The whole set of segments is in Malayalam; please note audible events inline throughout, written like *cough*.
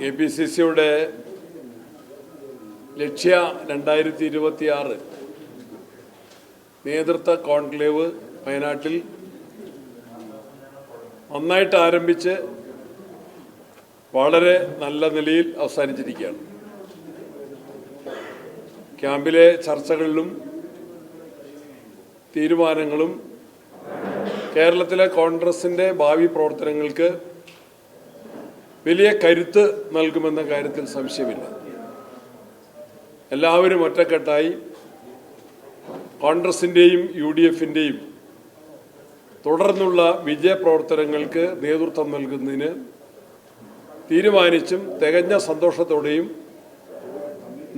കെ പി സി സിയുടെ ലക്ഷ്യ രണ്ടായിരത്തി ഇരുപത്തിയാറ് നേതൃത്വ കോൺക്ലേവ് വയനാട്ടിൽ നന്നായിട്ട് ആരംഭിച്ച് വളരെ നല്ല നിലയിൽ അവസാനിച്ചിരിക്കുകയാണ്. ക്യാമ്പിലെ ചർച്ചകളിലും തീരുമാനങ്ങളും കേരളത്തിലെ കോൺഗ്രസിന്റെ ഭാവി പ്രവർത്തനങ്ങൾക്ക് വലിയ കരുത്ത് നൽകുമെന്ന കാര്യത്തിൽ സംശയമില്ല. എല്ലാവരും ഒറ്റക്കെട്ടായി കോൺഗ്രസിന്റെയും യു ഡി എഫിന്റെയും തുടർന്നുള്ള വിജയപ്രവർത്തനങ്ങൾക്ക് നേതൃത്വം നൽകുന്നതിന് തീരുമാനിച്ചും തികഞ്ഞ സന്തോഷത്തോടെയും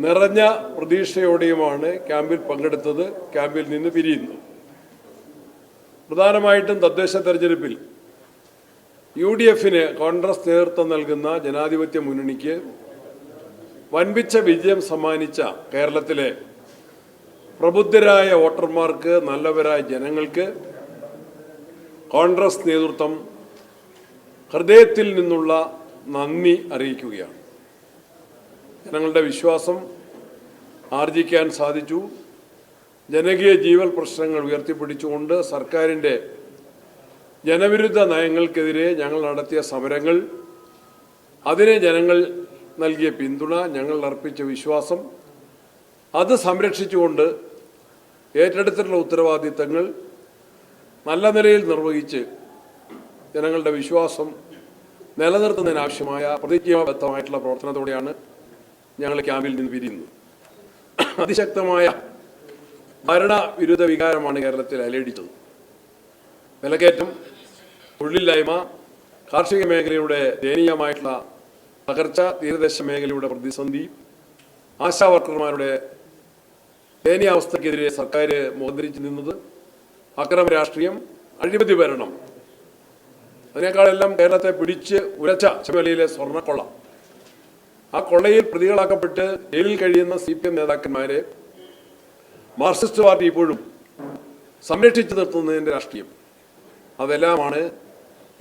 നിറഞ്ഞ പ്രതീക്ഷയോടെയുമാണ് ക്യാമ്പിൽ പങ്കെടുത്തത്. ക്യാമ്പിൽ നിന്ന് പിരിയുന്നു. പ്രധാനമായിട്ടും തദ്ദേശ തെരഞ്ഞെടുപ്പിൽ യു ഡി എഫിന് കോൺഗ്രസ് നേതൃത്വം നൽകുന്ന ജനാധിപത്യ മുന്നണിക്ക് വൻപിച്ച വിജയം സമ്മാനിച്ച കേരളത്തിലെ പ്രബുദ്ധരായ വോട്ടർമാർക്ക് നല്ലവരായ ജനങ്ങൾക്ക് കോൺഗ്രസ് നേതൃത്വം ഹൃദയത്തിൽ നിന്നുള്ള നന്ദി അറിയിക്കുകയാണ്. ജനങ്ങളുടെ വിശ്വാസം ആർജിക്കാൻ സാധിച്ചു. ജനകീയ ജീവൽ പ്രശ്നങ്ങൾ ഉയർത്തിപ്പിടിച്ചുകൊണ്ട് സർക്കാരിന്റെ ജനവിരുദ്ധ നയങ്ങൾക്കെതിരെ ഞങ്ങൾ നടത്തിയ സമരങ്ങൾ അതിനെ ജനങ്ങൾ നൽകിയ പിന്തുണ ഞങ്ങൾ അർപ്പിച്ച വിശ്വാസം അത് സംരക്ഷിച്ചുകൊണ്ട് ഏറ്റെടുത്തിട്ടുള്ള ഉത്തരവാദിത്തങ്ങൾ നല്ല നിലയിൽ നിർവഹിച്ച് ജനങ്ങളുടെ വിശ്വാസം നിലനിർത്തുന്നതിനാവശ്യമായ പ്രതിജ്ഞാബദ്ധമായിട്ടുള്ള പ്രവർത്തനത്തോടെയാണ് ഞങ്ങൾ ക്യാമ്പിൽ നിന്ന് പിരിയുന്നത്. അതിശക്തമായ ഭരണവിരുദ്ധ വികാരമാണ് കേരളത്തിൽ അലയടിച്ചത്. വിലക്കയറ്റം തൊഴിലില്ലായ്മ കാർഷിക മേഖലയുടെ ദയനീയമായിട്ടുള്ള തകർച്ച തീരദേശ മേഖലയുടെ പ്രതിസന്ധി ആശാ വർക്കർമാരുടെ ദയനീയാവസ്ഥക്കെതിരെ സർക്കാർ മുഖന്തിരിച്ച് നിന്നത് അക്രമ രാഷ്ട്രീയം അഴിമതി ഭരണം. അതിനേക്കാളെല്ലാം കേരളത്തെ പിടിച്ച് ഉരച്ച ചുമലയിലെ സ്വർണക്കൊള്ള. ആ കൊള്ളയിൽ പ്രതികളാക്കപ്പെട്ട് ജയിലിൽ കഴിയുന്ന സി പി എം നേതാക്കന്മാരെ മാർക്സിസ്റ്റ് പാർട്ടി ഇപ്പോഴും സംരക്ഷിച്ചു നിർത്തുന്നതിന്റെ രാഷ്ട്രീയം. അതെല്ലാമാണ്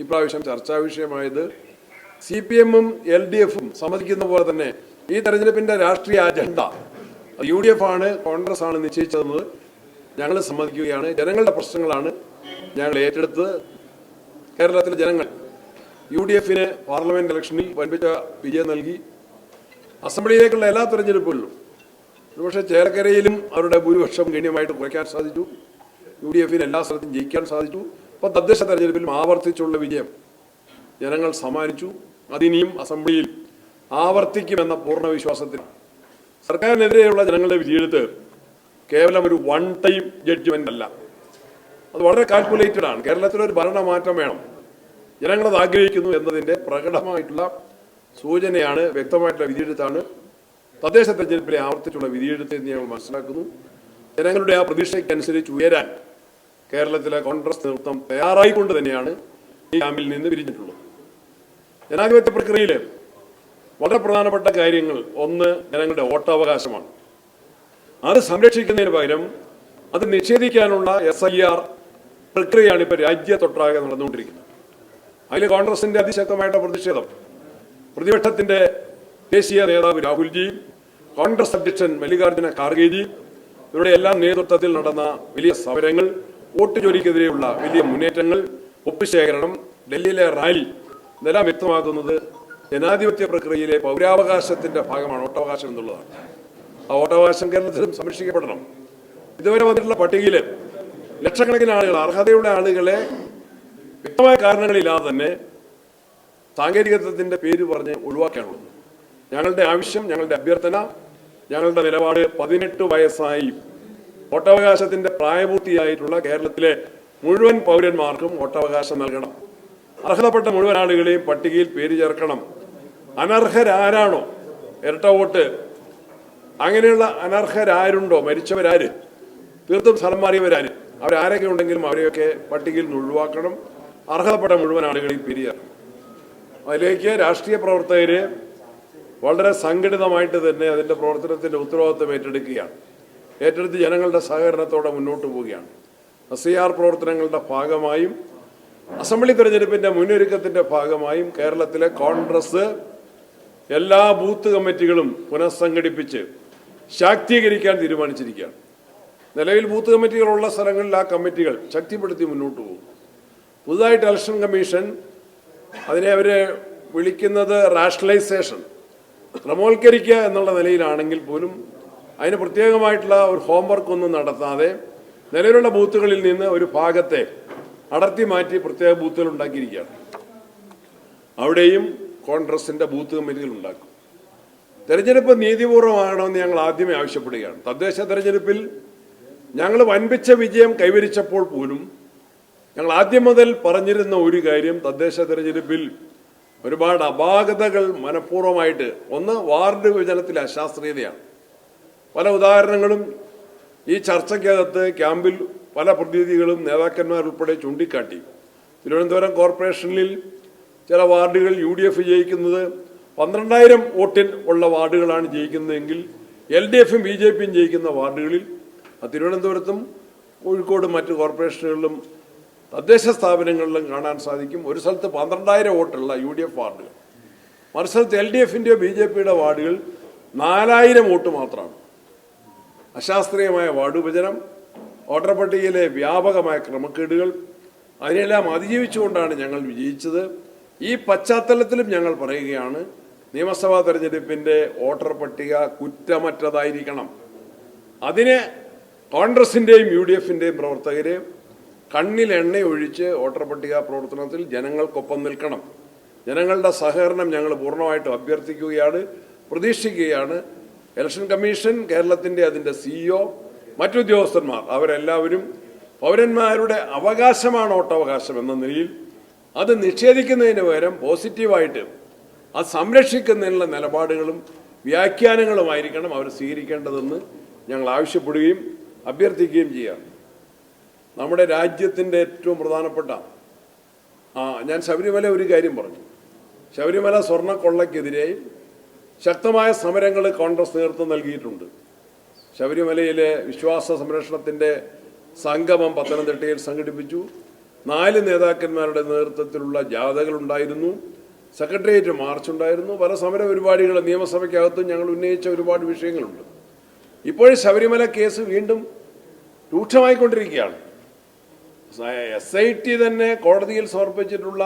ഇപ്രാവശ്യം ചർച്ചാ വിഷയമായത് സി പി എമ്മും എൽ ഡി എഫും സമ്മതിക്കുന്ന പോലെ തന്നെ ഈ തെരഞ്ഞെടുപ്പിന്റെ രാഷ്ട്രീയ അജണ്ട യു ഡി എഫ് ആണ് കോൺഗ്രസ് ആണ് നിശ്ചയിച്ചതെന്ന് ഞങ്ങൾ സമ്മതിക്കുകയാണ്. ജനങ്ങളുടെ പ്രശ്നങ്ങളാണ് ഞങ്ങൾ ഏറ്റെടുത്ത് കേരളത്തിലെ ജനങ്ങൾ യു ഡി എഫിന് പാർലമെന്റ് ഇലക്ഷനിൽ വൻപിച്ച വിജയം നൽകി. അസംബ്ലിയിലേക്കുള്ള എല്ലാ തെരഞ്ഞെടുപ്പുകളിലും ഒരുപക്ഷെ ചേലക്കരയിലും അവരുടെ ഭൂരിപക്ഷം ഗണ്യമായിട്ട് കുറയ്ക്കാൻ സാധിച്ചു. യു ഡി എഫിന് എല്ലാ സ്ഥലത്തും ജയിക്കാൻ സാധിച്ചു. ഇപ്പോൾ തദ്ദേശ തെരഞ്ഞെടുപ്പിൽ ആവർത്തിച്ചുള്ള വിജയം ജനങ്ങൾ സമ്മാനിച്ചു. അതിനിയും അസംബ്ലിയിൽ ആവർത്തിക്കുമെന്ന പൂർണ വിശ്വാസത്തിൽ സർക്കാരിനെതിരെയുള്ള ജനങ്ങളുടെ വിധിയെഴുത്ത് കേവലം ഒരു വൺ ടൈം ജഡ്ജ്മെന്റ് അല്ല. അത് വളരെ കാൽക്കുലേറ്റഡ് ആണ്. കേരളത്തിലൊരു ഭരണമാറ്റം വേണം. ജനങ്ങളത് ആഗ്രഹിക്കുന്നു എന്നതിന്റെ പ്രകടമായിട്ടുള്ള സൂചനയാണ് വ്യക്തമായിട്ടുള്ള വിധിയെഴുത്താണ്. തദ്ദേശ തെരഞ്ഞെടുപ്പിലെ ആവർത്തിച്ചുള്ള വിധിയെഴുത്ത് എന്ന് ഞങ്ങൾ മനസ്സിലാക്കുന്നു. ജനങ്ങളുടെ ആ പ്രതീക്ഷയ്ക്കനുസരിച്ച് ഉയരാൻ കേരളത്തിലെ കോൺഗ്രസ് നേതൃത്വം തയ്യാറായിക്കൊണ്ട് തന്നെയാണ് ഈ ക്യാമ്പിൽ നിന്ന് പിരിഞ്ഞിട്ടുള്ളത്. ജനാധിപത്യ പ്രക്രിയയിൽ വളരെ പ്രധാനപ്പെട്ട കാര്യങ്ങൾ ഒന്ന് ജനങ്ങളുടെ വോട്ടവകാശമാണ്. അത് സംരക്ഷിക്കുന്നതിന് പകരം അത് നിഷേധിക്കാനുള്ള എസ് ഐ ആർ പ്രക്രിയയാണ് ഇപ്പോൾ രാജ്യത്തൊട്ടാകെ നടന്നുകൊണ്ടിരിക്കുന്നത്. അതിൽ കോൺഗ്രസിന്റെ അതിശക്തമായിട്ടുള്ള പ്രതിഷേധം. പ്രതിപക്ഷത്തിന്റെ ദേശീയ നേതാവ് രാഹുൽജി കോൺഗ്രസ് അധ്യക്ഷൻ മല്ലികാർജുന ഖാർഗെജി ഇവരുടെ എല്ലാം നേതൃത്വത്തിൽ നടന്ന വലിയ സമരങ്ങൾ വോട്ട് ജോലിക്കെതിരെയുള്ള വലിയ മുന്നേറ്റങ്ങൾ ഒപ്പുശേഖരണം ഡൽഹിയിലെ റാലി ഇതെല്ലാം വ്യക്തമാക്കുന്നത് ജനാധിപത്യ പ്രക്രിയയിലെ പൗരാവകാശത്തിന്റെ ഭാഗമാണ് വോട്ടവകാശം എന്നുള്ളതാണ്. ആ വോട്ടവകാശം കേരളത്തിലും സംരക്ഷിക്കപ്പെടണം. ഇതുവരെ വന്നിട്ടുള്ള പട്ടികയിൽ ലക്ഷക്കണക്കിന് ആളുകൾ അർഹതയുള്ള ആളുകളെ വ്യക്തമായ കാരണങ്ങളില്ലാതെ തന്നെ സാങ്കേതികത്വത്തിന്റെ പേര് പറഞ്ഞ് ഒഴിവാക്കാനുള്ളത് ഞങ്ങളുടെ ആവശ്യം ഞങ്ങളുടെ അഭ്യർത്ഥന ഞങ്ങളുടെ നിലപാട് പതിനെട്ട് വയസ്സായി വോട്ടവകാശത്തിന്റെ പ്രായപൂർത്തിയായിട്ടുള്ള കേരളത്തിലെ മുഴുവൻ പൗരന്മാർക്കും വോട്ടവകാശം നൽകണം. അർഹതപ്പെട്ട മുഴുവൻ ആളുകളെയും പട്ടികയിൽ പേര് ചേർക്കണം. അനർഹരാരാണോ? ഇരട്ട വോട്ട്. അങ്ങനെയുള്ള അനർഹരാരുണ്ടോ? മരിച്ചവരാര്? തീർത്തും സ്ഥലം മാറിയവരാര്? അവരാരൊക്കെ ഉണ്ടെങ്കിലും അവരെയൊക്കെ പട്ടികയിൽ നിന്ന് ഒഴിവാക്കണം. അർഹതപ്പെട്ട മുഴുവൻ ആളുകളെയും പിരിയണം അതിലേക്ക് രാഷ്ട്രീയ പ്രവർത്തകര് വളരെ സംഘടിതമായിട്ട് തന്നെ അതിന്റെ പ്രവർത്തനത്തിന്റെ ഉത്തരവാദിത്വം ഏറ്റെടുക്കുകയാണ്. ഏറ്റെടുത്ത് ജനങ്ങളുടെ സഹകരണത്തോടെ മുന്നോട്ട് പോവുകയാണ്. എസ് പ്രവർത്തനങ്ങളുടെ ഭാഗമായും അസംബ്ലി തെരഞ്ഞെടുപ്പിന്റെ മുന്നൊരുക്കത്തിന്റെ ഭാഗമായും കേരളത്തിലെ കോൺഗ്രസ് എല്ലാ ബൂത്ത് കമ്മിറ്റികളും പുനഃസംഘടിപ്പിച്ച് ശാക്തീകരിക്കാൻ തീരുമാനിച്ചിരിക്കുകയാണ്. നിലവിൽ ബൂത്ത് കമ്മിറ്റികളുള്ള സ്ഥലങ്ങളിൽ ആ കമ്മിറ്റികൾ ശക്തിപ്പെടുത്തി മുന്നോട്ട് പോകും. പുതുതായിട്ട് ഇലക്ഷൻ കമ്മീഷൻ അതിനെ അവർ വിളിക്കുന്നത് റാഷണലൈസേഷൻ ക്രമവൽക്കരിക്കുക എന്നുള്ള നിലയിലാണെങ്കിൽ പോലും അതിന് പ്രത്യേകമായിട്ടുള്ള ഒരു ഹോംവർക്ക് ഒന്നും നടത്താതെ നിലവിലുള്ള ബൂത്തുകളിൽ നിന്ന് ഒരു ഭാഗത്തെ അടർത്തി മാറ്റി പ്രത്യേക ബൂത്തുകൾ ഉണ്ടാക്കിയിരിക്കുകയാണ്. അവിടെയും കോൺഗ്രസിന്റെ ബൂത്ത് കമ്മിറ്റികൾ ഉണ്ടാക്കും. തെരഞ്ഞെടുപ്പ് നീതിപൂർവമാകണമെന്ന് ഞങ്ങൾ ആദ്യമേ ആവശ്യപ്പെടുകയാണ്. തദ്ദേശ തെരഞ്ഞെടുപ്പിൽ ഞങ്ങൾ വൻപിച്ച വിജയം കൈവരിച്ചപ്പോൾ പോലും ഞങ്ങൾ ആദ്യം മുതൽ പറഞ്ഞിരുന്ന ഒരു കാര്യം തദ്ദേശ തെരഞ്ഞെടുപ്പിൽ ഒരുപാട് അപാകതകൾ മനഃപൂർവമായിട്ട് ഒന്ന് വാർഡ് വിഭജനത്തിലെ അശാസ്ത്രീയതയാണ്. പല ഉദാഹരണങ്ങളും ഈ ചർച്ചയ്ക്കകത്ത് ക്യാമ്പിൽ പല പ്രതിനിധികളും നേതാക്കന്മാരുൾപ്പെടെ ചൂണ്ടിക്കാട്ടി. തിരുവനന്തപുരം കോർപ്പറേഷനിൽ ചില വാർഡുകൾ യു ഡി എഫ് ജയിക്കുന്നത് പന്ത്രണ്ടായിരം വോട്ടിൽ ഉള്ള വാർഡുകളാണ് ജയിക്കുന്നതെങ്കിൽ എൽ ഡി എഫും ബി ജെ പിയും ജയിക്കുന്ന വാർഡുകളിൽ തിരുവനന്തപുരത്തും കോഴിക്കോടും മറ്റ് കോർപ്പറേഷനുകളിലും തദ്ദേശ സ്ഥാപനങ്ങളിലും കാണാൻ സാധിക്കും. ഒരു സ്ഥലത്ത് പന്ത്രണ്ടായിരം വോട്ടുള്ള യു ഡി എഫ് വാർഡുകൾ. മറു സ്ഥലത്ത് എൽ ഡി എഫിന്റെയോ ബി ജെ പിയുടെ വാർഡുകൾ നാലായിരം വോട്ട് മാത്രമാണ്. അശാസ്ത്രീയമായ വാർഡ് വിഭജനം വോട്ടർ പട്ടികയിലെ വ്യാപകമായ ക്രമക്കേടുകൾ അതിനെല്ലാം അതിജീവിച്ചുകൊണ്ടാണ് ഞങ്ങൾ വിജയിച്ചത്. ഈ പശ്ചാത്തലത്തിലും ഞങ്ങൾ പറയുകയാണ് നിയമസഭാ തെരഞ്ഞെടുപ്പിന്റെ വോട്ടർ പട്ടിക കുറ്റമറ്റതായിരിക്കണം. അതിന് കോൺഗ്രസിന്റെയും യു ഡി എഫിന്റെയും പ്രവർത്തകര് കണ്ണിൽ എണ്ണയൊഴിച്ച് വോട്ടർ പട്ടിക പ്രവർത്തനത്തിൽ ജനങ്ങൾക്കൊപ്പം നിൽക്കണം. ജനങ്ങളുടെ സഹകരണം ഞങ്ങൾ പൂർണമായിട്ടും അഭ്യർത്ഥിക്കുകയാണ് പ്രതീക്ഷിക്കുകയാണ്. ഇലക്ഷൻ കമ്മീഷൻ കേരളത്തിന്റെ അതിന്റെ സിഇഒ മറ്റുദ്യോഗസ്ഥന്മാർ അവരെല്ലാവരും പൗരന്മാരുടെ അവകാശമാണ് വോട്ടവകാശം എന്ന നിലയിൽ അത് നിഷേധിക്കുന്നതിന് പകരം പോസിറ്റീവായിട്ട് അത് സംരക്ഷിക്കുന്നതിനുള്ള നിലപാടുകളും വ്യാഖ്യാനങ്ങളുമായിരിക്കണം അവർ സ്വീകരിക്കേണ്ടതെന്ന് ഞങ്ങൾ ആവശ്യപ്പെടുകയും അഭ്യർത്ഥിക്കുകയും ചെയ്യാം നമ്മുടെ രാജ്യത്തിന്റെ ഏറ്റവും പ്രധാനപ്പെട്ട ആ ഞാൻ ശബരിമല ഒരു കാര്യം പറഞ്ഞു. ശബരിമല സ്വർണക്കൊള്ളയ്ക്കെതിരെ ശക്തമായ സമരങ്ങൾ കോൺഗ്രസ് നേതൃത്വം നൽകിയിട്ടുണ്ട്. ശബരിമലയിലെ വിശ്വാസ സംരക്ഷണത്തിന്റെ സംഗമം പത്തനംതിട്ടയിൽ സംഘടിപ്പിച്ചു. നാല് നേതാക്കന്മാരുടെ നേതൃത്വത്തിലുള്ള ജാഥകളുണ്ടായിരുന്നു സെക്രട്ടേറിയറ്റ് മാർച്ച് ഉണ്ടായിരുന്നു. പല സമര പരിപാടികൾ നിയമസഭയ്ക്കകത്തും ഞങ്ങൾ ഉന്നയിച്ച ഒരുപാട് വിഷയങ്ങളുണ്ട്. ഇപ്പോൾ ശബരിമല കേസ് വീണ്ടും രൂക്ഷമായിക്കൊണ്ടിരിക്കുകയാണ്. എസ് ഐ ടി തന്നെ കോടതിയിൽ സമർപ്പിച്ചിട്ടുള്ള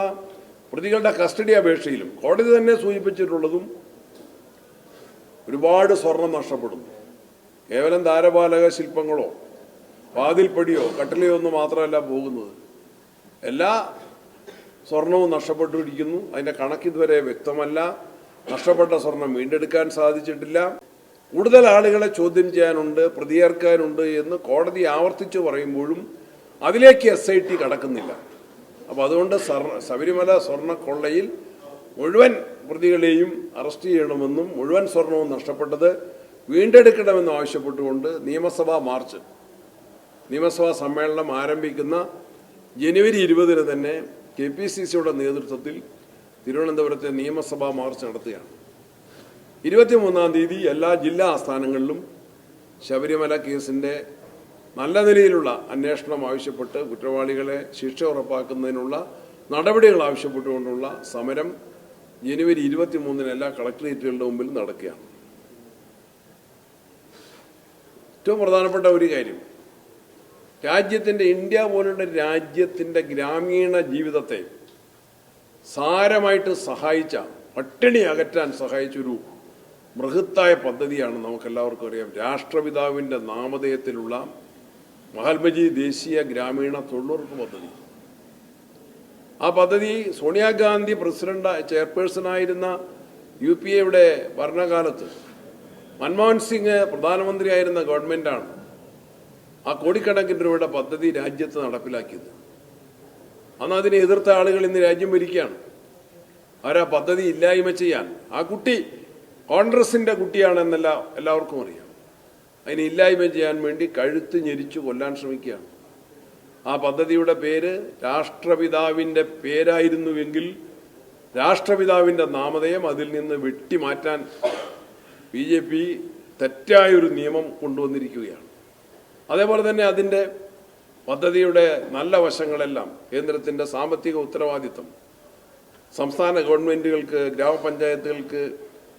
പ്രതികളുടെ കസ്റ്റഡി അപേക്ഷയിലും കോടതി തന്നെ സൂചിപ്പിച്ചിട്ടുള്ളതും ഒരുപാട് സ്വർണം നഷ്ടപ്പെടുന്നു. കേവലം താരപാലക ശില്പങ്ങളോ വാതിൽപ്പടിയോ കട്ടിലയോ ഒന്നും മാത്രമല്ല പോകുന്നത്. എല്ലാ സ്വർണവും നഷ്ടപ്പെട്ടിരിക്കുന്നു അതിന്റെ കണക്ക് ഇതുവരെ വ്യക്തമല്ല. നഷ്ടപ്പെട്ട സ്വർണം വീണ്ടെടുക്കാൻ സാധിച്ചിട്ടില്ല. കൂടുതൽ ആളുകളെ ചോദ്യം ചെയ്യാനുണ്ട് പ്രതിയേർക്കാനുണ്ട് എന്ന് കോടതി ആവർത്തിച്ചു പറയുമ്പോഴും അതിലേക്ക് എസ് ഐ ടി കടക്കുന്നില്ല. അപ്പോൾ അതുകൊണ്ട് ശബരിമല സ്വർണക്കൊള്ളയിൽ മുഴുവൻ പ്രതികളെയും അറസ്റ്റ് ചെയ്യണമെന്നും മുഴുവൻ സ്വർണവും നഷ്ടപ്പെട്ടത് വീണ്ടെടുക്കണമെന്നും ആവശ്യപ്പെട്ടുകൊണ്ട് നിയമസഭാ മാർച്ച് നിയമസഭാ സമ്മേളനം ആരംഭിക്കുന്ന ജനുവരി ഇരുപതിന് തന്നെ കെ പി സി സിയുടെ നേതൃത്വത്തിൽ തിരുവനന്തപുരത്തെ നിയമസഭാ മാർച്ച് നടത്തുകയാണ്. ഇരുപത്തിമൂന്നാം തീയതി എല്ലാ ജില്ലാ ആസ്ഥാനങ്ങളിലും ശബരിമല കേസിന്റെ നല്ല നിലയിലുള്ള അന്വേഷണം ആവശ്യപ്പെട്ട് കുറ്റവാളികളെ ശിക്ഷ ഉറപ്പാക്കുന്നതിനുള്ള നടപടികൾ ആവശ്യപ്പെട്ടുകൊണ്ടുള്ള സമരം ജനുവരി ഇരുപത്തി മൂന്നിന് എല്ലാ കളക്ടറേറ്റുകളുടെ മുമ്പിൽ നടക്കുകയാണ്. ഏറ്റവും പ്രധാനപ്പെട്ട ഒരു കാര്യം രാജ്യത്തിന്റെ ഇന്ത്യ പോലുള്ള രാജ്യത്തിന്റെ ഗ്രാമീണ ജീവിതത്തെ സാരമായിട്ട് സഹായിച്ച പട്ടിണി അകറ്റാൻ സഹായിച്ചൊരു ബൃഹത്തായ പദ്ധതിയാണ് നമുക്കെല്ലാവർക്കും അറിയാം. രാഷ്ട്രപിതാവിന്റെ നാമധേയത്തിലുള്ള മഹാത്മജി ദേശീയ ഗ്രാമീണ തൊഴിലുറപ്പ് പദ്ധതി. ആ പദ്ധതി സോണിയാഗാന്ധി പ്രസിഡന്റ് ചെയർപേഴ്സണായിരുന്ന യു പി എയുടെ ഭരണകാലത്ത് മൻമോഹൻ സിംഗ് പ്രധാനമന്ത്രിയായിരുന്ന ഗവൺമെന്റാണ് ആ കോടിക്കണക്കിന് രൂപയുടെ പദ്ധതി രാജ്യത്ത് നടപ്പിലാക്കിയത്. അന്ന് അതിനെ എതിർത്ത ആളുകൾ ഇന്ന് രാജ്യം ഭരിക്കുകയാണ്. അവരാ പദ്ധതി ഇല്ലായ്മ ചെയ്യാൻ? ആ കുട്ടി കോൺഗ്രസിന്റെ കുട്ടിയാണെന്നല്ല എല്ലാവർക്കും അറിയാം. അതിനെ ഇല്ലായ്മ ചെയ്യാൻ വേണ്ടി കഴുത്ത് ഞെരിച്ചു കൊല്ലാൻ ശ്രമിക്കുകയാണ്. ആ പദ്ധതിയുടെ പേര് രാഷ്ട്രപിതാവിന്റെ പേരായിരുന്നുവെങ്കിൽ രാഷ്ട്രപിതാവിന്റെ നാമധേയം അതിൽ നിന്ന് വെട്ടിമാറ്റാൻ ബി ജെ പി തെറ്റായൊരു നിയമം കൊണ്ടുവന്നിരിക്കുകയാണ്. അതേപോലെ തന്നെ അതിന്റെ പദ്ധതിയുടെ നല്ല വശങ്ങളെല്ലാം കേന്ദ്രത്തിന്റെ സാമ്പത്തിക ഉത്തരവാദിത്വം സംസ്ഥാന ഗവൺമെന്റുകൾക്ക് ഗ്രാമപഞ്ചായത്തുകൾക്ക്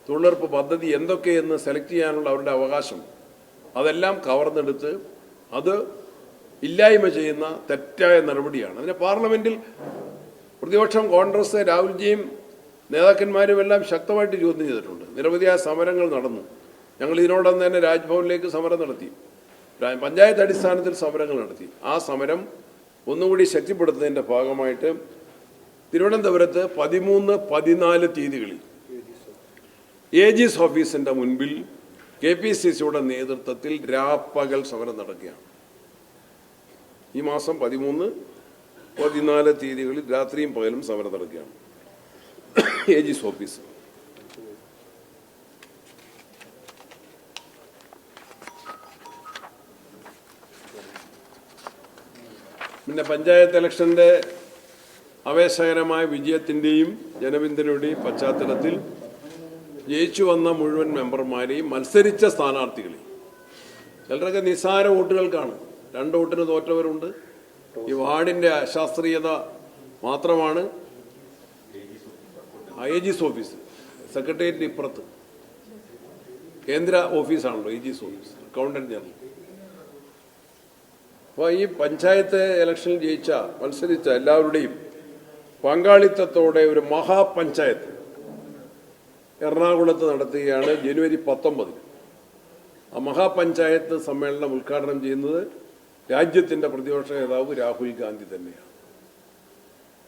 തൊഴിലുറപ്പ് പദ്ധതി എന്തൊക്കെയെന്ന് സെലക്ട് ചെയ്യാനുള്ള അവരുടെ അവകാശം അതെല്ലാം കവർന്നെടുത്ത് അത് ഇല്ലായ്മ ചെയ്യുന്ന തെറ്റായ നടപടിയാണ്. അതിന് പാർലമെന്റിൽ പ്രതിപക്ഷം കോൺഗ്രസ് രാഹുൽജിയും നേതാക്കന്മാരും എല്ലാം ശക്തമായിട്ട് ചോദ്യം ചെയ്തിട്ടുണ്ട്. നിരവധിയായ സമരങ്ങൾ നടന്നു. ഞങ്ങൾ ഇതിനോടൊപ്പം തന്നെ രാജ്ഭവനിലേക്ക് സമരം നടത്തി. പഞ്ചായത്ത് അടിസ്ഥാനത്തിൽ സമരങ്ങൾ നടത്തി. ആ സമരം ഒന്നുകൂടി ശക്തിപ്പെടുത്തുന്നതിന്റെ ഭാഗമായിട്ട് തിരുവനന്തപുരത്ത് പതിമൂന്ന് പതിനാല് തീയതികളിൽ എ ജിസ് ഓഫീസിന്റെ മുൻപിൽ കെ പി സി സിയുടെ നേതൃത്വത്തിൽ രാപ്പകൽ സമരം നടക്കുകയാണ്. ഈ മാസം പതിമൂന്ന് പതിനാല് തീയതികളിൽ രാത്രിയും പകലും സമരം നടക്കുകയാണ്. A Jis office. പിന്നെ പഞ്ചായത്ത് ഇലക്ഷന്റെ ആവേശകരമായ വിജയത്തിന്റെയും ജനവിന്ദനയുടെയും പശ്ചാത്തലത്തിൽ ജയിച്ചു വന്ന മുഴുവൻ മെമ്പർമാരെയും മത്സരിച്ച സ്ഥാനാർത്ഥികളെയും. ചിലരൊക്കെ നിസ്സാര വോട്ടുകൾക്കാണ്. രണ്ട് വോട്ടിന് തോറ്റവരുണ്ട്. ഈ വാർഡിന്റെ അശാസ്ത്രീയത മാത്രമാണ്. ഐ ജിസ് ഓഫീസ് സെക്രട്ടേറിയറ്റ് ഇപ്പുറത്ത്. കേന്ദ്ര ഓഫീസാണല്ലോ I G's office accountant general അപ്പോൾ ഈ പഞ്ചായത്ത് ഇലക്ഷനിൽ ജയിച്ച മത്സരിച്ച എല്ലാവരുടെയും പങ്കാളിത്തത്തോടെ ഒരു മഹാപഞ്ചായത്ത് എറണാകുളത്ത് നടത്തുകയാണ് ജനുവരി പത്തൊമ്പതിന്. ആ മഹാപഞ്ചായത്ത് സമ്മേളനം ഉദ്ഘാടനം ചെയ്യുന്നത് രാജ്യത്തിന്റെ പ്രതിപക്ഷ നേതാവ് രാഹുൽ ഗാന്ധി തന്നെയാണ്.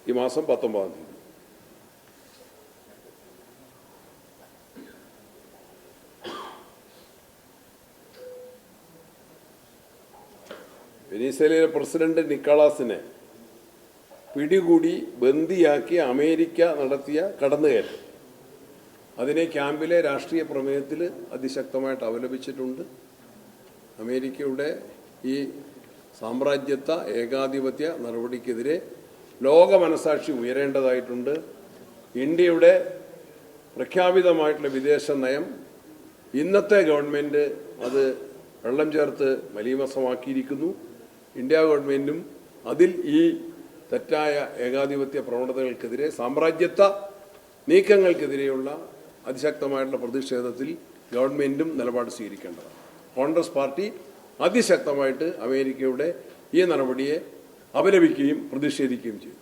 ഈ മാസം പത്തൊമ്പതാം തീയതി. വെനീസയിലെ പ്രസിഡന്റ് നിക്കോളാസിനെ പിടികൂടി ബന്ദിയാക്കി അമേരിക്ക നടത്തിയ കടന്നുകയറ്റം. അതിനെ ക്യാമ്പിലെ രാഷ്ട്രീയ പ്രമേയത്തിൽ അതിശക്തമായിട്ട് അപലപിച്ചിട്ടുണ്ട് അമേരിക്കയുടെ ഈ സാമ്രാജ്യത്വ ഏകാധിപത്യ നടപടിക്കെതിരെ ലോക മനസാക്ഷി ഉയരേണ്ടതായിട്ടുണ്ട്. ഇന്ത്യയുടെ പ്രഖ്യാപിതമായിട്ടുള്ള വിദേശ നയം ഇന്നത്തെ ഗവൺമെന്റ് അത് വെള്ളം ചേർത്ത് മലീമസമാക്കിയിരിക്കുന്നു. ഇന്ത്യ ഗവൺമെന്റും അതിൽ ഈ തെറ്റായ ഏകാധിപത്യ പ്രവണതകൾക്കെതിരെ സാമ്രാജ്യത്വ നീക്കങ്ങൾക്കെതിരെയുള്ള അതിശക്തമായിട്ടുള്ള പ്രതിഷേധത്തിൽ ഗവൺമെന്റും നിലപാട് സ്വീകരിക്കേണ്ടതാണ്. കോൺഗ്രസ് പാർട്ടി അതിശക്തമായിട്ട് അമേരിക്കയുടെ ഈ നടപടിയെ അപലപിക്കുകയും പ്രതിഷേധിക്കുകയും ചെയ്തു.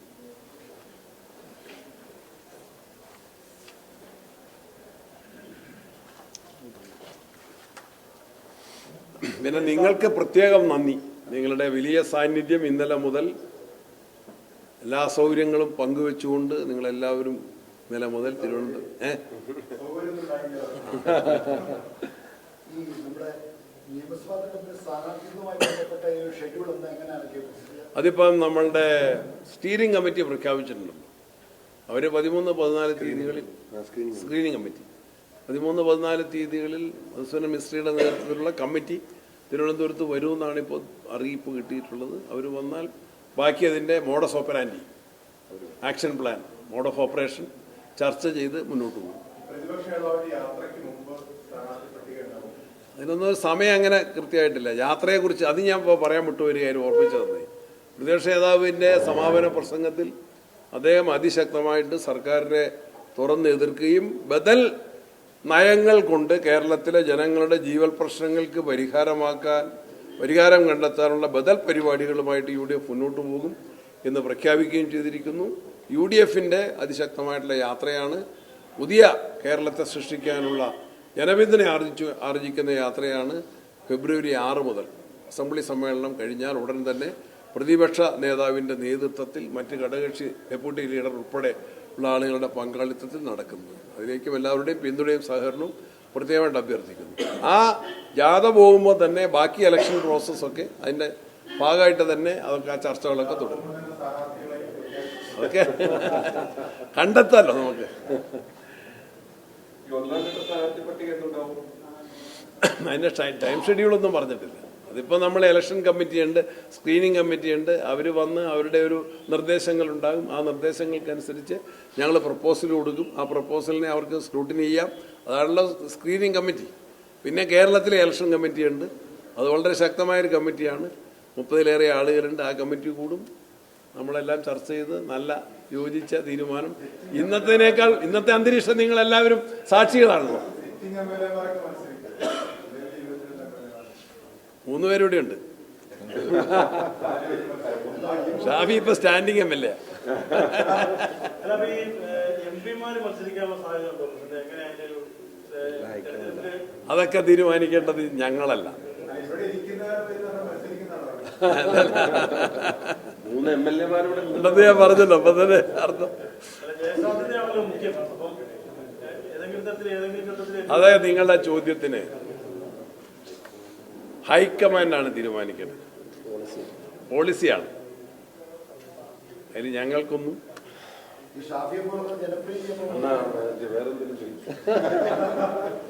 പിന്നെ നിങ്ങൾക്ക് പ്രത്യേകം നന്ദി. നിങ്ങളുടെ വലിയ സാന്നിധ്യം ഇന്നലെ മുതൽ എല്ലാ സൗകര്യങ്ങളും പങ്കുവെച്ചുകൊണ്ട് നിങ്ങളെല്ലാവരും ഇന്നലെ മുതൽ തിരുവനന്തപുരം ഏ? *laughs* അതിപ്പം നമ്മളുടെ സ്റ്റീറിംഗ് കമ്മിറ്റി പ്രഖ്യാപിച്ചിട്ടുണ്ടല്ലോ അവർ പതിമൂന്ന് പതിനാല് തീയതികളിൽ സ്ക്രീനിങ് കമ്മിറ്റി പതിമൂന്ന് പതിനാല് തീയതികളിൽ മധുസൂദന മിസ്ത്രിയുടെ നേതൃത്വത്തിലുള്ള കമ്മിറ്റി തിരുവനന്തപുരത്ത് വരുമെന്നാണ് ഇപ്പോൾ അറിയിപ്പ് കിട്ടിയിട്ടുള്ളത്. അവർ വന്നാൽ ബാക്കി അതിന്റെ modus operandi action plan mode of operation ചർച്ച ചെയ്ത് മുന്നോട്ട് പോകും. അതിനൊന്നും സമയം അങ്ങനെ കൃത്യമായിട്ടില്ല. യാത്രയെക്കുറിച്ച് അത് ഞാൻ പറയാൻ വിട്ടു ഒരു കാര്യം ഓർമ്മിച്ചു തന്നെ പ്രതിപക്ഷ നേതാവിന്റെ സമാപന പ്രസംഗത്തിൽ അദ്ദേഹം അതിശക്തമായിട്ട് സർക്കാരിനെ തുറന്ന് എതിർക്കുകയും ബദൽ നയങ്ങൾ കൊണ്ട് കേരളത്തിലെ ജനങ്ങളുടെ ജീവൽ പ്രശ്നങ്ങൾക്ക് പരിഹാരമാക്കാൻ പരിഹാരം കണ്ടെത്താനുള്ള ബദൽ പരിപാടികളുമായിട്ട് യു ഡി എഫ് മുന്നോട്ട് പോകും എന്ന് പ്രഖ്യാപിക്കുകയും ചെയ്തിരിക്കുന്നു. യു ഡി എഫിന്റെ അതിശക്തമായിട്ടുള്ള യാത്രയാണ് പുതിയ കേരളത്തെ സൃഷ്ടിക്കാനുള്ള ജനപിന്തുണ ആർജിച്ചു ആർജിക്കുന്ന യാത്രയാണ് ഫെബ്രുവരി ആറ് മുതൽ. അസംബ്ലി സമ്മേളനം കഴിഞ്ഞാൽ ഉടൻ തന്നെ പ്രതിപക്ഷ നേതാവിന്റെ നേതൃത്വത്തിൽ മറ്റ് ഘടകകക്ഷി ഡെപ്യൂട്ടി ലീഡർ ഉൾപ്പെടെ ഉള്ള ആളുകളുടെ പങ്കാളിത്തത്തിൽ നടക്കുന്നത് അതിലേക്കും എല്ലാവരുടെയും പിന്തുണയും സഹകരണവും പ്രത്യേകമായിട്ട് അഭ്യർത്ഥിക്കുന്നു. ആ ജാഥ പോകുമ്പോൾ തന്നെ ബാക്കി ഇലക്ഷൻ പ്രോസസ്സൊക്കെ അതിന്റെ ഭാഗമായിട്ട് തന്നെ അതൊക്കെ ആ ചർച്ചകളൊക്കെ തുടരും. അതൊക്കെ കണ്ടെത്താമല്ലോ നമുക്ക്? അതിന്റെ ടൈ- ഷെഡ്യൂളൊന്നും പറഞ്ഞിട്ടില്ല. അതിപ്പോൾ നമ്മൾ ഇലക്ഷൻ കമ്മിറ്റി ഉണ്ട് സ്ക്രീനിങ് കമ്മിറ്റി ഉണ്ട്. അവർ വന്ന് അവരുടെ ഒരു നിർദ്ദേശങ്ങൾ ഉണ്ടാകും ആ നിർദ്ദേശങ്ങൾക്കനുസരിച്ച് ഞങ്ങൾ പ്രപ്പോസൽ കൊടുക്കും. ആ പ്രപ്പോസലിനെ അവർക്ക് സ്ക്രൂട്ടിനി ചെയ്യാം. അതാണല്ലോ സ്ക്രീനിങ് കമ്മിറ്റി പിന്നെ കേരളത്തിലെ ഇലക്ഷൻ കമ്മിറ്റി ഉണ്ട്. അത് വളരെ ശക്തമായൊരു കമ്മിറ്റിയാണ് മുപ്പതിലേറെ ആളുകളുണ്ട്. ആ കമ്മിറ്റി കൂടും. നമ്മളെല്ലാം ചർച്ച ചെയ്ത് നല്ല യോജിച്ച തീരുമാനം. ഇന്നത്തേനേക്കാൾ ഇന്നത്തെ അന്തരീക്ഷം നിങ്ങൾ എല്ലാവരും സാക്ഷികളാണല്ലോ. മൂന്ന് പേരൂടെ ഉണ്ട്. ഷാഫി ഇപ്പൊ സ്റ്റാൻഡിങ് എം എൽ എ അതൊക്കെ തീരുമാനിക്കേണ്ടത് ഞങ്ങളല്ല. മൂന്ന് എം എൽ എമാരുടെ ഞാൻ പറഞ്ഞല്ലോ അപ്പൊ തന്നെ അർത്ഥം. അതെ നിങ്ങളുടെ ചോദ്യത്തിന് ഹൈക്കമാൻഡാണ് തീരുമാനിക്കേണ്ടത്. പോളിസിയാണ്. അതിന് ഞങ്ങൾക്കൊന്നും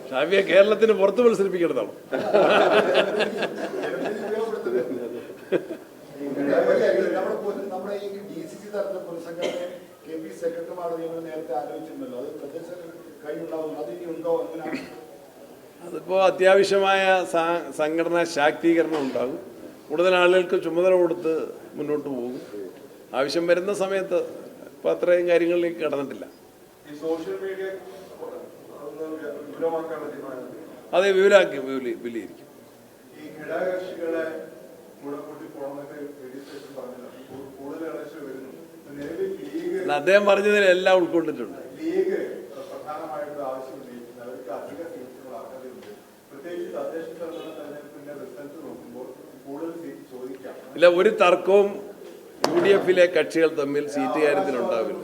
ഷാഫിയെ കേരളത്തിന് പുറത്ത് മത്സരിപ്പിക്കേണ്ടതാണ്. നമ്മുടെ പൊതു- നമ്മുടെ ഈ ഡി സി സി തലത്തിലെ പൊതുസംഘടന കെ പി സെക്രട്ടറിമാർ നേരത്തെ ആലോചിച്ചിട്ടുണ്ടല്ലോ. അത് പ്രദേശ ഉണ്ടോ എങ്ങനെയാണ് അതിപ്പോൾ അത്യാവശ്യമായ സംഘടന ശാക്തീകരണം ഉണ്ടാകും. കൂടുതൽ ആളുകൾക്ക് ചുമതല കൊടുത്ത് മുന്നോട്ട് പോകും. ആവശ്യം വരുന്ന സമയത്ത് ഇപ്പം അത്രയും കാര്യങ്ങളിലേക്ക് കടന്നിട്ടില്ല. അതെ വിപുലാക്കി വിപുലി വിപുലീകരിക്കും. അദ്ദേഹം പറഞ്ഞതിൽ എല്ലാം ഉൾക്കൊണ്ടിട്ടുണ്ട്. പ്രധാനമായിട്ട് ആവശ്യം ഉന്നയിക്കുന്നത് അവർക്ക് അധിക സീറ്റുകൾ അർഹതയുണ്ട് പ്രത്യേകിച്ച് തദ്ദേശ സ്വയംഭരണ തെരഞ്ഞെടുപ്പിന്റെ റിസൾട്ട് നോക്കുമ്പോൾ കൂടുതൽ സീറ്റ് ചോദിക്കാം ഇല്ല ഒരു തർക്കവും യു ഡി എഫിലെ കക്ഷികൾ തമ്മിൽ സീറ്റ് കാര്യത്തിലുണ്ടാവില്ല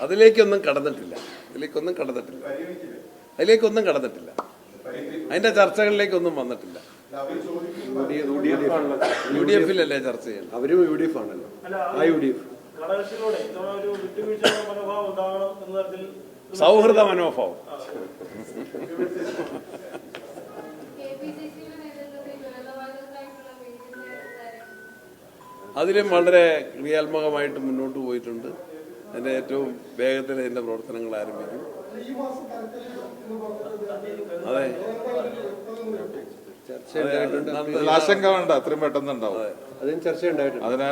അതിലേക്കൊന്നും കടന്നിട്ടില്ല അതിലേക്കൊന്നും കടന്നിട്ടില്ല അതിലേക്കൊന്നും കടന്നിട്ടില്ല അതിന്റെ ചർച്ചകളിലേക്കൊന്നും വന്നിട്ടില്ല യു ഡി എഫിലല്ലേ ചർച്ച ചെയ്യുന്നത് അവരും യു ഡി എഫ് ആണല്ലോ ആ യു ഡി എഫ് ഘടകകക്ഷികളോട് ഇത്തവണ ഒരു വിട്ടുവീഴ്ച മനോഭാവം ഉണ്ടാകണം എന്ന തരത്തിൽ സൗഹൃദ മനോഭാവം. അതിലും വളരെ ക്രിയാത്മകമായിട്ട് മുന്നോട്ട് പോയിട്ടുണ്ട്. അതിന്റെ ഏറ്റവും വേഗത്തിൽ അതിന്റെ പ്രവർത്തനങ്ങൾ ആരംഭിക്കും. അതെ. ആശങ്ക വേണ്ട അത്രയും പെട്ടെന്ന് ഉണ്ടാവും അതിന് ചർച്ച ഉണ്ടായിട്ടുണ്ട് അതിന്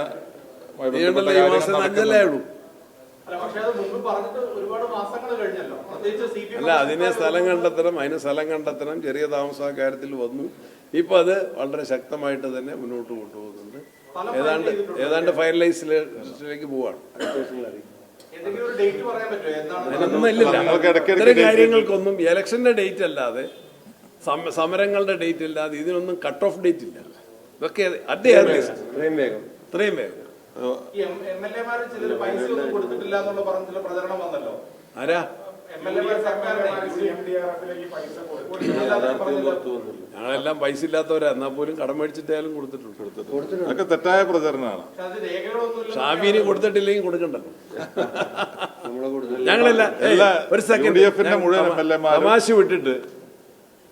അഞ്ചല്ലേ ഉള്ളൂ. അല്ല, പക്ഷേ അത് പറഞ്ഞിട്ട് ഒരുപാട് മാസങ്ങൾ കഴിഞ്ഞല്ലോ. പ്രത്യേകിച്ച് സി അല്ല അതിനെ സ്ഥലം കണ്ടെത്തണം അതിന് സ്ഥലം കണ്ടെത്തണം ചെറിയ താമസ കാര്യത്തിൽ വന്നു. ഇപ്പൊ അത് വളരെ ശക്തമായിട്ട് തന്നെ മുന്നോട്ട് കൊണ്ടുപോകുന്നുണ്ട്. ഏതാണ്ട് ഏതാണ്ട് ഫൈനലൈസിലേക്ക് പോവാണ്. അതിനൊന്നും ഇത്തരം കാര്യങ്ങൾക്കൊന്നും ഇലക്ഷന്റെ ഡേറ്റ് അല്ലാതെ സമ- സമരങ്ങളുടെ ഡേറ്റ് ഇല്ലാതെ ഇതിനൊന്നും കട്ട് ഓഫ് ഡേറ്റ് ഇല്ല. ഇതൊക്കെ അദ്ദേഹം ഇത്രയും വേഗം. ഇത്രയും വേഗം. ആരാ. ഞങ്ങളെല്ലാം പൈസ ഇല്ലാത്തവരാ. എന്നാ പോലും കടം മേടിച്ചിട്ടായാലും കൊടുത്തിട്ടുണ്ട്. അതൊക്കെ തെറ്റായ പ്രചരണമാണ്. ഷാമീന് ഷാബിന് കൊടുത്തിട്ടില്ലെങ്കിൽ കൊടുക്കണ്ടല്ലോ. ഞങ്ങളല്ല ഒരു സെക്കൻഡ് തമാശ വിട്ടിട്ട്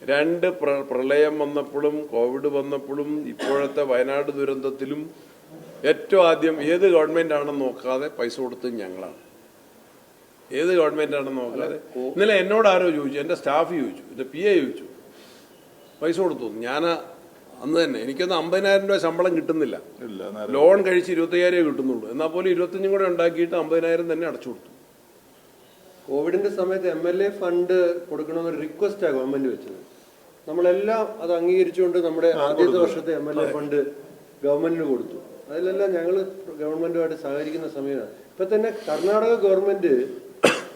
രണ്ട് പ്ര- പ്രളയം വന്നപ്പോഴും കോവിഡ് വന്നപ്പോഴും ഇപ്പോഴത്തെ വയനാട് ദുരന്തത്തിലും ഏറ്റവും ആദ്യം ഏത് ഗവൺമെന്റ് ആണെന്ന് നോക്കാതെ പൈസ കൊടുത്ത് ഞങ്ങളാണ്. ഏത് ഗവൺമെന്റ് ആണെന്ന് നോക്കാതെ ഇന്നലെ എന്നോട് ആരോ ചോദിച്ചു എന്റെ സ്റ്റാഫ് ചോദിച്ചു എന്റെ പി എ ചോദിച്ചു. പൈസ കൊടുത്തു. ഞാൻ അന്ന് തന്നെ എനിക്കൊന്ന് അമ്പതിനായിരം രൂപ ശമ്പളം കിട്ടുന്നില്ല. ലോൺ കഴിച്ച് ഇരുപത്തയ്യായിരം കിട്ടുന്നുള്ളൂ. എന്നാൽ പോലും ഇരുപത്തഞ്ചും കൂടെ ഉണ്ടാക്കിയിട്ട് അമ്പതിനായിരം തന്നെ അടച്ചു കൊടുത്തു. കോവിഡിന്റെ സമയത്ത് എം എൽ എ ഫണ്ട് കൊടുക്കണമെന്നൊരു ആ ഗവൺമെന്റ് വെച്ചത്. നമ്മളെല്ലാം അത് അംഗീകരിച്ചുകൊണ്ട് നമ്മുടെ ആദ്യത്തെ വർഷത്തെ എം എൽ എ ഫണ്ട് ഗവൺമെന്റിന് കൊടുത്തു. അതിലെല്ലാം ഞങ്ങൾ ഗവൺമെന്റുമായിട്ട് സഹകരിക്കുന്ന സമയമാണ്. ഇപ്പം തന്നെ കർണാടക ഗവൺമെന്റ്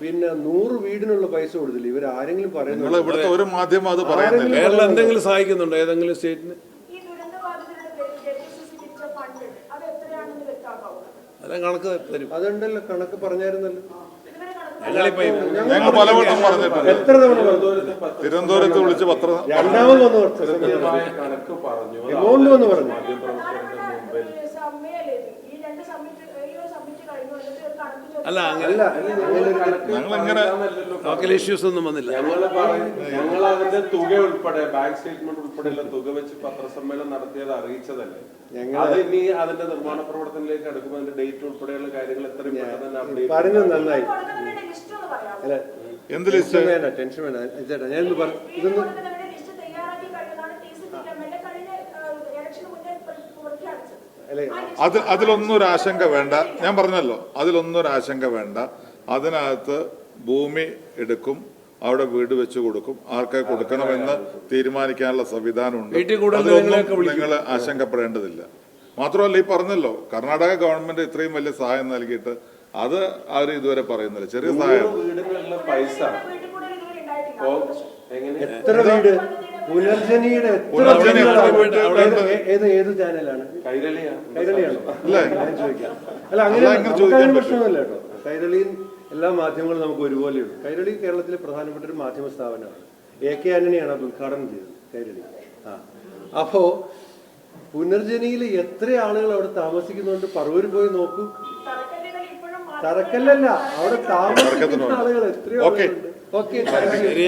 പിന്നെ നൂറ് വീടിനുള്ള പൈസ കൊടുത്തില്ല? ഇവർ ആരെങ്കിലും പറയുന്നത് ഒരു മാധ്യമം അത് പറയുന്നില്ല. കേരളം എന്തെങ്കിലും സഹായിക്കുന്നുണ്ടോ? ഏതെങ്കിലും സ്റ്റേറ്റിന്? അതെല്ലാം കണക്ക് തരും. അതുണ്ടല്ലോ കണക്ക് പറഞ്ഞായിരുന്നല്ലോ. എത്ര തവണ തിരുവനന്തപുരത്ത് വിളിച്ച് പത്ര രണ്ടാമത് വന്ന് പറഞ്ഞു. എമൗണ്ട് വന്ന് പറഞ്ഞു പ്രധാനപ്പെട്ട സമ്മേളനം ഈ രണ്ട് സബ്മിറ്റ് ഈ ഒരു സബ്മിറ്റ് കഴിഞ്ഞു എന്നിട്ട് ഒരു കണക്ക് ചോദിച്ചു അല്ല അങ്ങനെ ഞങ്ങൾ എങ്ങനെ ലോക്കൽ ഇഷ്യൂസ് ഒന്നും വന്നില്ല. ഞങ്ങൾ അതിന്റെ തുക ഉൾപ്പെടെ ബാങ്ക് സ്റ്റേറ്റ്മെന്റ് ഉൾപ്പെടെയുള്ള തുക വെച്ച് പത്രസമ്മേളനം നടത്തിയത് അറിയിച്ചതല്ലേ? അത് ഇനി അതിന്റെ നിർമ്മാണ പ്രവർത്തനത്തിലേക്ക് അടുക്കുമ്പോൾ അതിന്റെ ഡേറ്റ് ഉൾപ്പെടെയുള്ള കാര്യങ്ങൾ എത്രയും പെട്ടെന്ന് തന്നെ അപ്ഡേറ്റ് നന്നായി. എന്ത് ലിസ്റ്റ്? ടെൻഷൻ വേണ്ട ടെൻഷൻ വേണ്ട. ചേട്ടാ ഞാനൊന്ന് പറ ഇതൊന്ന് കൊടുക്കുന്നതിന്റെ ലിസ്റ്റ് തയ്യാറാക്കി കഴിഞ്ഞതാണ് T C C M L A കഴിഞ്ഞ ഇലക്ഷന് മുന്നേ പ്ര- പ്രഖ്യാപിച്ചത് അല്ലെ അത് അതിലൊന്നും ഒരു ആശങ്ക വേണ്ട. ഞാൻ പറഞ്ഞല്ലോ അതിലൊന്നും ഒരു ആശങ്ക വേണ്ട. അതിനകത്ത് ഭൂമി എടുക്കും അവിടെ വീട് വെച്ച് കൊടുക്കും ആർക്ക് കൊടുക്കണമെന്ന് തീരുമാനിക്കാനുള്ള സംവിധാനമുണ്ട്. അതിലൊന്നും നിങ്ങൾ ആശങ്കപ്പെടേണ്ടതില്ല. മാത്രമല്ല ഈ പറഞ്ഞല്ലോ കർണാടക ഗവൺമെന്റ് ഇത്രയും വലിയ സഹായം നൽകിയിട്ട് അത് അവർ ഇതുവരെ പറയുന്നില്ല. ചെറിയ സഹായം. പൈസ എത്ര വീട്? ഏത്- ഏത് ചാനലാണ്? കൈരളിയാ കൈരളിയാണോ? അല്ലേ? അങ്ങനെ ചോദിക്കാൻ പ്രശ്നമല്ല കേട്ടോ. എല്ലാ മാധ്യമങ്ങളും നമുക്ക് ഒരുപോലെയുണ്ട് കൈരളി കേരളത്തിലെ പ്രധാനപ്പെട്ട ഒരു മാധ്യമ സ്ഥാപനമാണ്. എ കെ ആന്റണിയാണ് അത് ഉദ്ഘാടനം ചെയ്തത് കൈരളി. ആ. അപ്പോ പുനർജനിയിൽ എത്ര ആളുകൾ അവിടെ താമസിക്കുന്നുണ്ട്? പറവൂർ പോയി നോക്കൂ. തറക്കല്ലല്ല അവിടെ താമസിക്കുന്ന ആളുകൾ എത്രയോ ഓക്കേ. ആളുകളുണ്ട്. ഓക്കെ ശരി